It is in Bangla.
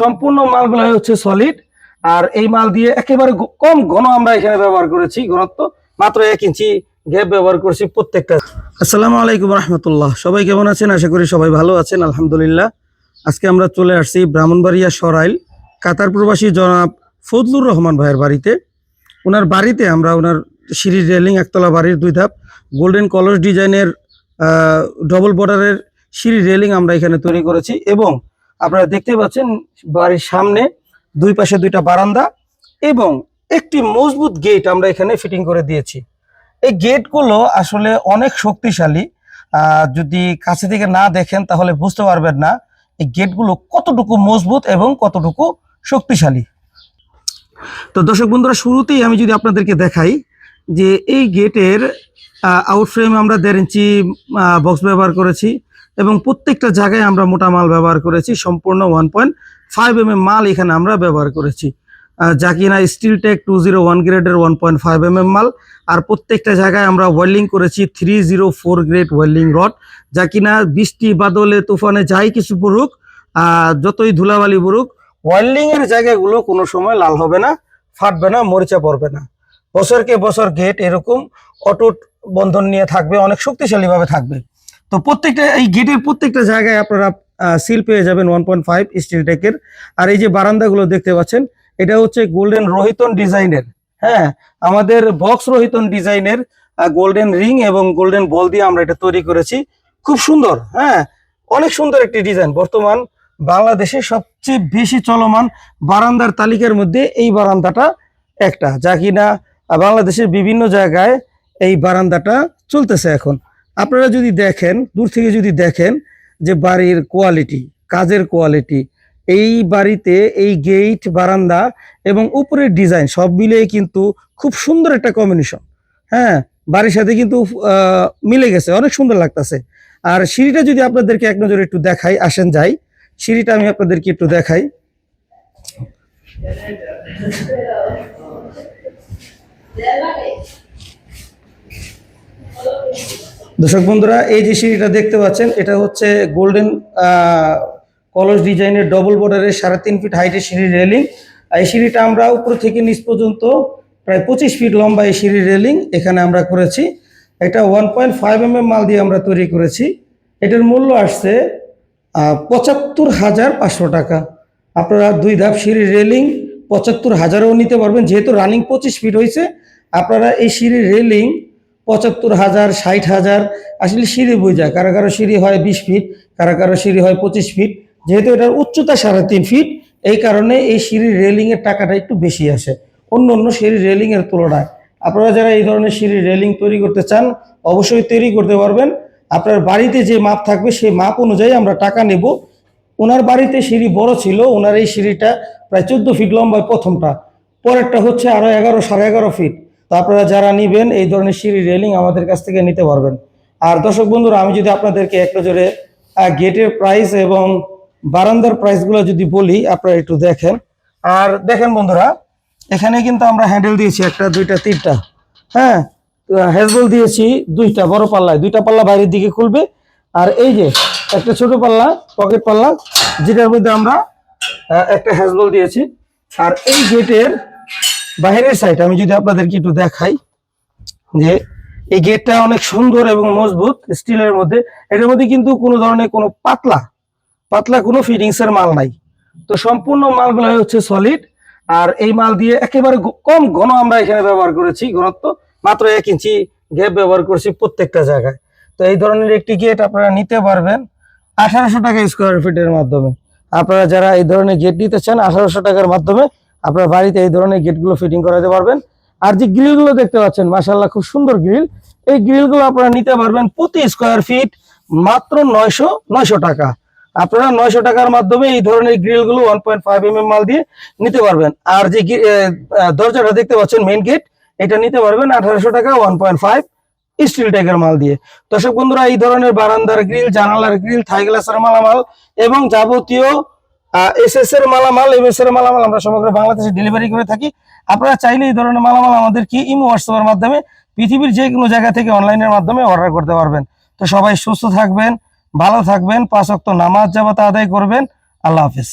সম্পূর্ণ মালগুলো হচ্ছে সলিড আর এই মাল দিয়ে একেবারে কম ঘন আমরা এখানে ব্যবহার করেছি, ঘনত্ব মাত্র এক ইঞ্চি গ্যাপ ব্যবহার করেছি প্রত্যেকটা। আসসালামু আলাইকুম রহমতুল্লাহ। সবাই কেমন আছেন? আশা করি সবাই ভালো আছেন, আলহামদুলিল্লাহ। আজকে আমরা চলে আসছি ব্রাহ্মণবাড়িয়া সরাইল, কাতার প্রবাসী জনাব ফজলুর রহমান ভাইয়ের বাড়িতে। ওনার বাড়িতে আমরা ওনার সিঁড়ির রেলিং একতলা বাড়ির দুই ধাপ গোল্ডেন কলস ডিজাইনের ডবল বর্ডারের সিঁড়ি রেলিং আমরা এখানে তৈরি করেছি এবং আপনারা দেখতে পাচ্ছেন বাড়ির সামনে দুই পাশে দুইটা বারান্দা এবং একটি মজবুত গেট আমরা এখানে ফিটিং করে দিয়েছি। এই গেটগুলো আসলে অনেক শক্তিশালী। যদি কাছে থেকে না দেখেন তাহলে বুঝতে পারবেন না এই গেটগুলো কতটুকু মজবুত এবং কতটুকু শক্তিশালী। তো দর্শক বন্ধুরা, শুরুতেই আমি যদি আপনাদেরকে দেখাই যে এই গেটের আউটফ্রেমে আমরা দেড় ইঞ্চি বক্স ব্যবহার করেছি। এবং প্রত্যেকটা জায়গায় আমরা মোটা মাল ব্যবহার করেছি, সম্পূর্ণ one point five M M মাল এখানে আমরা ব্যবহার করেছি। যা কিনা steel tech two zero one গ্রেডের one point five M M মাল। আর প্রত্যেকটা জায়গায় আমরা ওয়েল্ডিং করেছি three zero four grade welding rod যা কিনা বৃষ্টি, বাদলে, তুফানে যাই কিছু পড়ুক যতই ধুলাবালি পড়ুক ওয়েল্ডিং এর জায়গাগুলো কোনো সময় লাল হবে না, ফাটবে না, মরিচা পড়বে না। বছরকে বছর গেট এরকম অটুট বন্ধন নিয়ে থাকবে, অনেক শক্তিশালী ভাবে থাকবে। তো প্রত্যেকটা, এই গেটের প্রত্যেকটা জায়গায় আপনারা সিল পেয়ে যাবেন ওয়ান পয়েন্ট ফাইভ স্টিল টেকের আর এই যে বারান্দাগুলো দেখতে পাচ্ছেন, এটা হচ্ছে গোল্ডেন রোহিতন ডিজাইনের। হ্যাঁ আমাদের বক্স রোহিতন ডিজাইনের গোল্ডেন রিং এবং গোল্ডেন বল দিয়ে আমরা এটা তৈরি করেছি। খুব সুন্দর হ্যাঁ অনেক সুন্দর একটি ডিজাইন বর্তমান বাংলাদেশে সবচেয়ে বেশি চলমান বারান্দার তালিকার মধ্যে এই বারান্দাটা একটা। যা কিনা বাংলাদেশের বিভিন্ন জায়গায় এই বারান্দাটা চলতেছে এখন। আপনারা যদি দেখেন, দূর থেকে যদি দেখেন যে বাড়ির কোয়ালিটি কাজের কোয়ালিটি এই বাড়িতে এই গেট বারান্দা এবং উপরের ডিজাইন সব মিলিয়ে কিন্তু খুব সুন্দর একটা কম্বিনেশন হ্যাঁ বাড়ির সাথে কিন্তু মিলে গেছে, অনেক সুন্দর লাগতেছে। আর সিঁড়িটা যদি আপনাদেরকে এক নজরে একটু দেখাই, আসেন যাই। সিঁড়িটা আমি আপনাদেরকে একটু দেখাই। দর্শক বন্ধুরা, এই যে সিঁড়িটা দেখতে পাচ্ছেন, এটা হচ্ছে গোল্ডেন কলস ডিজাইনের ডবল বর্ডারের সাড়ে তিন ফিট হাইটের সিঁড়ির রেলিং এই সিঁড়িটা আমরা উপর থেকে নিচ পর্যন্ত প্রায় পঁচিশ ফিট লম্বা এই সিঁড়ির রেলিং এখানে আমরা করেছি। এটা ওয়ান পয়েন্ট ফাইভ এম মাল দিয়ে আমরা তৈরি করেছি। এটার মূল্য আসছে পঁচাত্তর হাজার পাঁচশো টাকা। আপনারা দুই ধাপ সিঁড়ির রেলিং পঁচাত্তর হাজারও নিতে পারবেন, যেহেতু রানিং পঁচিশ ফিট হয়েছে। আপনারা এই সিঁড়ির রেলিং পঁচাত্তর হাজার, ষাট হাজার, আসলে সিঁড়ি বোঝা, কারও কারও সিঁড়ি হয় বিশ ফিট, কারও কারও সিঁড়ি হয় পঁচিশ ফিট। যেহেতু এটার উচ্চতা সাড়ে তিন ফিট, এই কারণে এই সিঁড়ির রেলিং এর টাকাটা একটু বেশি আসে। অন্য অন্য সিঁড়ির রেলিং এর তুলনায়। আপনারা যারা এই ধরনের সিঁড়ির রেলিং তৈরি করতে চান, অবশ্যই তৈরি করতে পারবেন। আপনার বাড়িতে যে মাপ থাকবে, সেই মাপ অনুযায়ী আমরা টাকা নেব। ওনার বাড়িতে সিঁড়ি বড় ছিল, ওনার এই সিঁড়িটা প্রায় চোদ্দ ফিট লম্বা প্রথমটা। পরেরটা হচ্ছে আরও এগারো, সাড়ে এগারো ফিট। তো আপনারা যারা নিবেন, এই ধরনের সিঁড়ি রেলিং আমাদের কাছ থেকে নিতে পারবেন। আর দর্শক বন্ধুরা, আমি যদি আপনাদেরকে এক নজরে গেটের প্রাইস এবং বারান্দার প্রাইসগুলো যদি বলি, আপনারা একটু দেখেন। আর দেখেন বন্ধুরা, এখানে কিন্তু আমরা হ্যান্ডেল দিয়েছি একটা, দুইটা, তিনটা। হ্যাঁ হ্যাজবল দিয়েছি দুইটা, বড় পাল্লায়। দুইটা পাল্লা বাইরের দিকে খুলবে। আর এই যে একটা ছোট পাল্লা পকেট পাল্লা, যেটার মধ্যে আমরা একটা হ্যাজবল দিয়েছি। আর এই গেটের বাইরের সাইড আমি যদি আপনাদেরকে একটু দেখাই যে এই গেটটা অনেক সুন্দর এবং মজবুত স্টিলের মধ্যে। এটার মধ্যে কিন্তু কোনো ধরনের কোনো পাতলা পাতলা কোনো ফিটিংস এর মাল নাই। তো সম্পূর্ণ মালগুলো হচ্ছে সলিড আর এই মাল দিয়ে একেবারে কম ঘন আমরা এখানে ব্যবহার করেছি, ঘনত্ব মাত্র এক ইঞ্চি গ্যাপ ব্যবহার করেছি প্রত্যেকটা জায়গায়। তো এই ধরনের একটি গেট আপনারা নিতে পারবেন আঠারোশো টাকা স্কোয়ার ফিটের মাধ্যমে। আপনারা যারা এই ধরনের গেট নিতে চান, আঠারোশো টাকার মাধ্যমে আপনার বাড়িতে এই ধরনের গেটগুলো ফিটিং করাতে পারবেন। আর যে গ্রিলগুলো দেখতে পাচ্ছেন মাসাল্লাহ খুব সুন্দর গ্রিল এই গ্রিলগুলো আপনারা নিতে পারবেন প্রতি স্কোয়ার ফিট মাত্র নয়শো নয়শো টাকা। আপনারা নয়শো টাকার মাধ্যমে এই ধরনের গ্রিলগুলো one point five M M মাল দিয়ে নিতে পারবেন। আর যে দরজাটা দেখতে পাচ্ছেন মেইন গেট এটা নিতে পারবেন আঠারোশো টাকা ওয়ান পয়েন্ট ফাইভ স্টিল ট্যাগের মাল দিয়ে। দর্শক বন্ধুরা, এই ধরনের বারান্দার গ্রিল জানালার গ্রিল থাই গ্লাসের মালামাল এবং যাবতীয় এস এস এর মালামাল এমএস এর মালামাল আমরা সমগ্র বাংলাদেশে ডেলিভারি করে থাকি। আপনারা চাইলে এই ধরনের মালামাল আমাদেরকে ইমো হোয়াটসঅ্যাপের মাধ্যমে পৃথিবীর যে কোনো জায়গা থেকে অনলাইনের মাধ্যমে অর্ডার করতে পারবেন। তো সবাই সুস্থ থাকবেন, ভালো থাকবেন, পাঁচ অক্ত নামাজ জামাত আদায় করবেন। আল্লাহ হাফিজ।